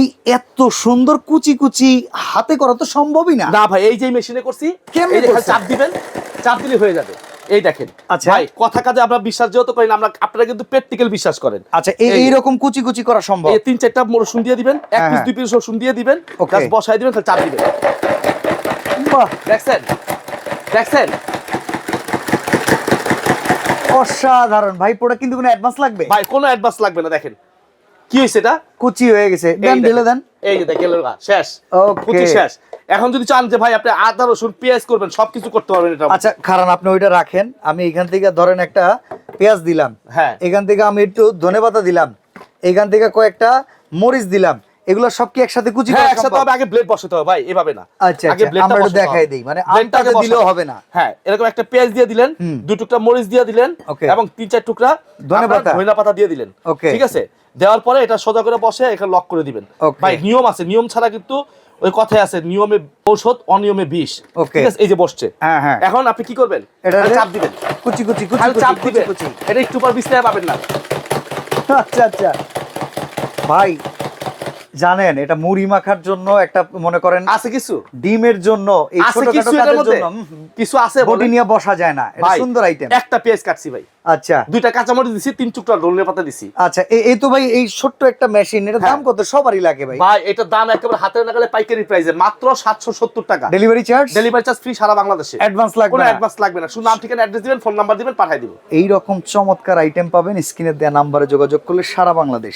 এই এত সুন্দর কুচি কুচি হাতে করা তো সম্ভবই না। না ভাই এই যে মেশিনে করছি কেমনে? চাপ দিবেন চাপ দিলে হয়ে যাবে। এই দেখেন আচ্ছা। ভাই কথা কাজে আমরা বিশ্বাস যেহেতু করি না আমরা আপনারা কিন্তু প্র্যাকটিক্যাল বিশ্বাস করেন। আচ্ছা এই কুচি কুচি করা সম্ভব? এই তিন চারটা রসুন দিয়ে দিবেন এক হ্যাঁ, পিস হ্যাঁ। দুই পিস রসুন দিয়ে দিবেন. জাস্ট বসাই দিবেন খালি চাপ দিবেন। বাহ। দেখছেন? দেখছেন? অসাধারণ। ভাই পোড়া কিন্তু কোনো অ্যাডভান্স লাগবে? ভাই কোনো অ্যাডভান্স লাগবে না দেখেন। কি হয়েছে এটা কুচি হয়ে গেছে দেন। ঢেলে দেন এই যে দেখেন শেষ. কুচি শেষ এখন যদি চান যে ভাই আপনি আদা রসুন পেঁয়াজ করবেন সবকিছু করতে পারবেন এটা আচ্ছা কারণ আপনি ওইটা রাখেন আমি এখান থেকে ধরেন একটা পেঁয়াজ দিলাম হ্যাঁ। এখান থেকে আমি একটু ধনেপাতা দিলাম এখান থেকে কয়েকটা মরিচ দিলাম এগুলো সব কি একসাথে কুচি হ্যাঁ করা একসাথে হবে আগে ব্লেড বসাতে হবে ভাই এভাবে না আচ্ছা, আগে আচ্ছা, blade টা আমরা দেখাই। দিই, মানে আমটাকে দিলেও হবে না। হ্যাঁ এরকম একটা পেঁয়াজ দিয়ে দিলেন। দুই টুকরা মরিচ দিয়ে দিলেন. এবং তিন চার টুকরা ধনেপাতা। ধনিয়া পাতা দিয়ে দিলেন. ঠিক আছে দেওয়ার পরে এটা সোজা করে বসে এখানে লক করে দিবেন। ভাই নিয়ম আছে। নিয়ম ছাড়া কিন্তু ওই কথাই আছে নিয়মে ঔষধ অনিয়মে বিষ। ওকে ঠিক আছে? এই যে বসছে। হ্যাঁ, হ্যাঁ। এখন আপনি কি করবেন? এটা চাপ দিবেন। কুচি কুচি কুচি চাপ দিবেন। কুচি। এটা একটু পর বিস্তারে পাবেন না। আচ্ছা আচ্ছা। ভাই জানেন এটা মুড়ি মাখার জন্য একটা মনে করেন আছে কিছু? ডিমের জন্য এই ছোটখাটো কাজের জন্য। কিছু আছে বলেন? নিয়ে বসা যায় না এটা সুন্দর আইটেম একটা পেঁয়াজ কাটছি ভাই। আচ্ছা। দুইটা কাঁচামরিচ দিছি তিন টুকরা ধনিয়া পাতা দিছি। আচ্ছা এই তো ভাই এই ছোট্ট একটা মেশিন দাম হ্যাঁ। কত? সবারই লাগে ভাই। ভাই এটার দাম একেবারে হাতের নাগালে পাইকারি প্রাইসে মাত্র সাতশো সত্তর টাকা। Delivery charge delivery charge free সারা বাংলাদেশে। অ্যাডভান্স লাগবে কোনো না। অ্যাডভান্স লাগবে না। শুধু নাম ঠিকানা অ্যাড্রেস দিবেন ফোন নাম্বার দিবেন পাঠিয়ে দিব এই রকম চমৎকার আইটেম পাবেন স্ক্রিনে দেওয়া নাম্বারে যোগাযোগ করলে সারা বাংলাদেশ।